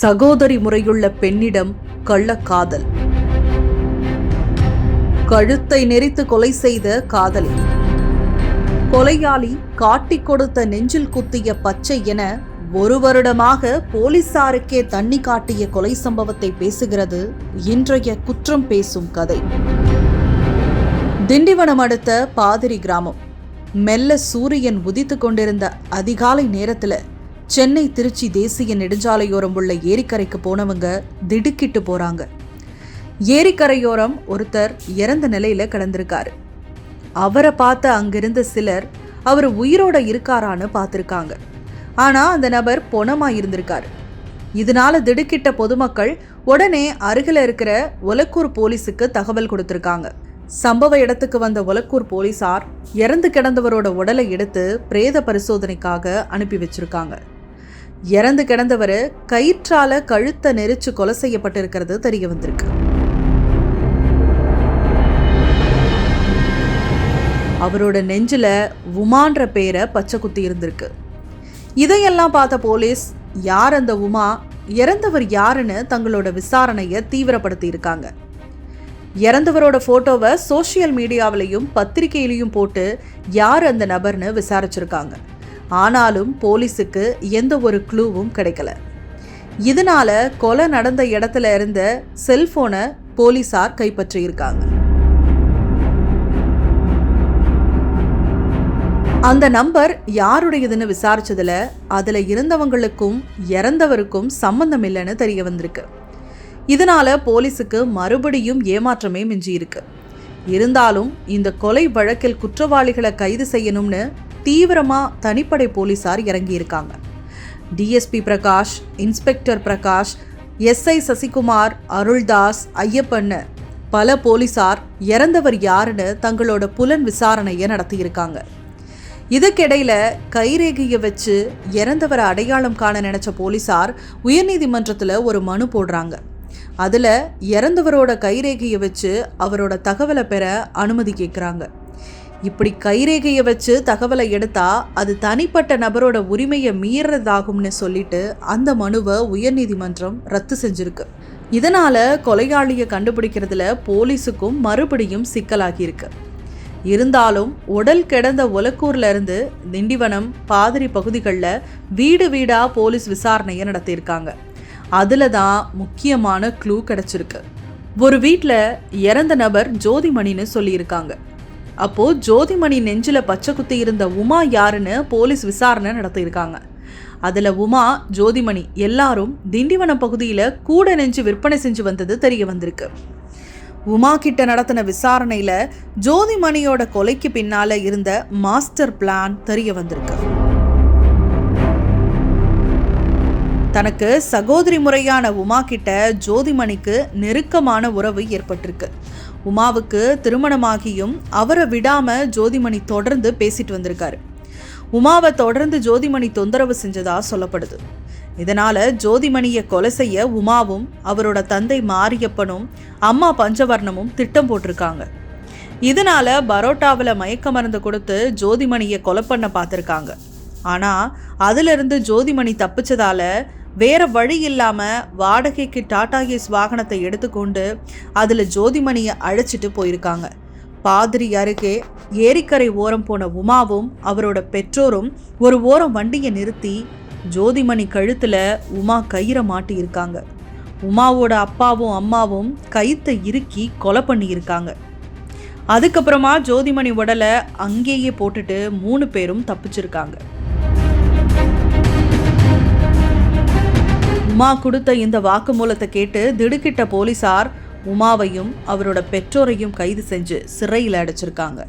சகோதரி முறையுள்ள பெண்ணிடம் கள்ளக்காதல் கழுத்தை நெரித்து கொலை செய்த காதலி. கொலையாளி காட்டிக் கொடுத்த நெஞ்சில் குத்திய பச்சை என ஒரு வருடமாக போலீசாருக்கே தண்ணி காட்டிய கொலை சம்பவத்தை பேசுகிறது இன்றைய குற்றம் பேசும் கதை. திண்டிவனம் அடுத்த பாதிரி கிராமம். மெல்ல சூரியன் உதித்து கொண்டிருந்த அதிகாலை நேரத்தில் சென்னை திருச்சி தேசிய நெடுஞ்சாலையோரம் உள்ள ஏரிக்கரைக்கு போனவங்க திடுக்கிட்டு போறாங்க. ஏரிக்கரையோரம் ஒருத்தர் இறந்த நிலையில கிடந்திருக்காரு. அவரை பார்த்த அங்கிருந்த சிலர் அவர் உயிரோட இருக்காரான்னு பார்த்துருக்காங்க. ஆனா அந்த நபர் பொணமா இருந்திருக்காரு. இதனால திடுக்கிட்ட பொதுமக்கள் உடனே அருகில் இருக்கிற ஒலக்கூர் போலீஸுக்கு தகவல் கொடுத்துருக்காங்க. சம்பவ இடத்துக்கு வந்த ஒலக்கூர் போலீசார் இறந்து கிடந்தவரோட உடலை எடுத்து பிரேத பரிசோதனைக்காக அனுப்பி வச்சிருக்காங்க. இறந்து கிடந்தவர் கயிற்றால கழுத்தை நெரிச்சு கொலை செய்யப்பட்டிருக்கிறது தெரிய வந்திருக்கு. அவரோட நெஞ்சில் உமான்ற பேரை பச்சை குத்தி இருந்திருக்கு. இதையெல்லாம் பார்த்த போலீஸ் யார் அந்த உமா இறந்தவர் யாருன்னு தங்களோட விசாரணையை தீவிரப்படுத்தி இருக்காங்க இறந்தவரோட ஃபோட்டோவை சோஷியல் மீடியாவிலையும் பத்திரிகையிலையும் போட்டு யார் அந்த நபர்னு விசாரிச்சிருக்காங்க. ஆனாலும் போலீஸுக்கு எந்த ஒரு க்ளூவும் கிடைக்கல. இதனால கொலை நடந்த இடத்துல இருந்த செல்போனை போலீசார் கைப்பற்றியிருக்காங்க. அந்த நம்பர் யாருடையதுன்னு விசாரிச்சதுல அதுல இருந்தவங்களுக்கும் இறந்தவருக்கும் சம்பந்தம் இல்லைன்னு தெரிய வந்திருக்கு. இதனால போலீஸுக்கு மறுபடியும் ஏமாற்றமே மிஞ்சி இருக்கு இருந்தாலும் இந்த கொலை வழக்கில் குற்றவாளிகளை கைது செய்யணும்னு தீவிரமாக தனிப்படை போலீசார் இறங்கியிருக்காங்க. DSP Prakash inspector Prakash SI Sasikumar Aruldas ஐயப்பன்னு பல போலீசார் இறந்தவர் யாருன்னு தங்களோட புலன் விசாரணையை நடத்தியிருக்காங்க. இதற்கிடையில் கைரேகையை வச்சு இறந்தவரை அடையாளம் காண நினச்ச போலீசார் உயர்நீதிமன்றத்தில் ஒரு மனு போடுறாங்க. அதில் இறந்தவரோட கைரேகையை வச்சு அவரோட தகவலை பெற அனுமதி கேட்குறாங்க இப்படி கைரேகையை வச்சு தகவலை எடுத்தா அது தனிப்பட்ட நபரோட உரிமையை மீறதாகும்னு சொல்லிட்டு அந்த மனுவை உயர்நீதிமன்றம் ரத்து செஞ்சிருக்கு. இதனால கொலையாளியை கண்டுபிடிக்கிறதுல போலீஸுக்கும் மறுபடியும் சிக்கலாகியிருக்கு. இருந்தாலும் உடல் கிடந்த ஒலக்கூர்ல இருந்து திண்டிவனம் பாதிரி பகுதிகளில் வீடு வீடா போலீஸ் விசாரணையை நடத்தியிருக்காங்க. அதில் தான் முக்கியமான க்ளூ கிடச்சிருக்கு. ஒரு வீட்டில் இறந்த நபர் ஜோதிமணின்னு சொல்லியிருக்காங்க. அப்போ ஜோதிமணி நெஞ்சில் பச்சை குத்தி இருந்த உமா யாருன்னு போலீஸ் விசாரணை நடத்தியிருக்காங்க. அதில் உமா ஜோதிமணி எல்லாரும் திண்டிவனம் பகுதியில் கூட நெஞ்சு விற்பனை செஞ்சு வந்தது தெரிய வந்திருக்கு. உமா கிட்ட நடத்தின விசாரணையில் ஜோதிமணியோட கொலைக்கு பின்னால் இருந்த மாஸ்டர் பிளான் தெரிய வந்திருக்கு. தனக்கு சகோதரி முறையான உமா கிட்ட ஜோதிமணிக்கு நெருக்கமான உறவு ஏற்பட்டிருக்கு. உமாவுக்கு திருமணமாகியும் அவரை விடாம ஜோதிமணி தொடர்ந்து பேசிட்டு வந்திருக்காரு. உமாவை தொடர்ந்து ஜோதிமணி தொந்தரவு செஞ்சதா சொல்லப்படுது. இதனால ஜோதிமணியை கொலை செய்ய உமாவும் அவரோட தந்தை மாரியப்பனும் அம்மா பஞ்சவர்ணமும் திட்டம் போட்டிருக்காங்க. இதனால பரோட்டாவில் மயக்க மருந்து கொடுத்து ஜோதிமணியை கொலை பண்ண பார்த்துருக்காங்க. ஆனால் அதிலிருந்து ஜோதிமணி தப்பிச்சதால வேற வழி இல்லாமல் வாடகைக்கு டாடா ஏஸ் வாகனத்தை எடுத்துக்கொண்டு அதில் ஜோதிமணியை அழைச்சிட்டு போயிருக்காங்க. பாதிரி அருகே ஏரிக்கரை ஓரம் போன உமாவும் அவரோட பெற்றோரும் ஒரு ஓரம் வண்டியை நிறுத்தி ஜோதிமணி கழுத்தில் உமா கயிறை மாட்டியிருக்காங்க. உமாவோட அப்பாவும் அம்மாவும் கயித்தை இறுக்கி கொலை பண்ணியிருக்காங்க. அதுக்கப்புறமா ஜோதிமணி உடலை அங்கேயே போட்டுட்டு மூணு பேரும் தப்பிச்சிருக்காங்க. உமா கொடுத்த இந்த வாக்குமூலத்தை கேட்டு திடுக்கிட்ட போலீசார் உமாவையும் அவரோட பெற்றோரையும் கைது செஞ்சு சிறையில் அடைச்சிருக்காங்க.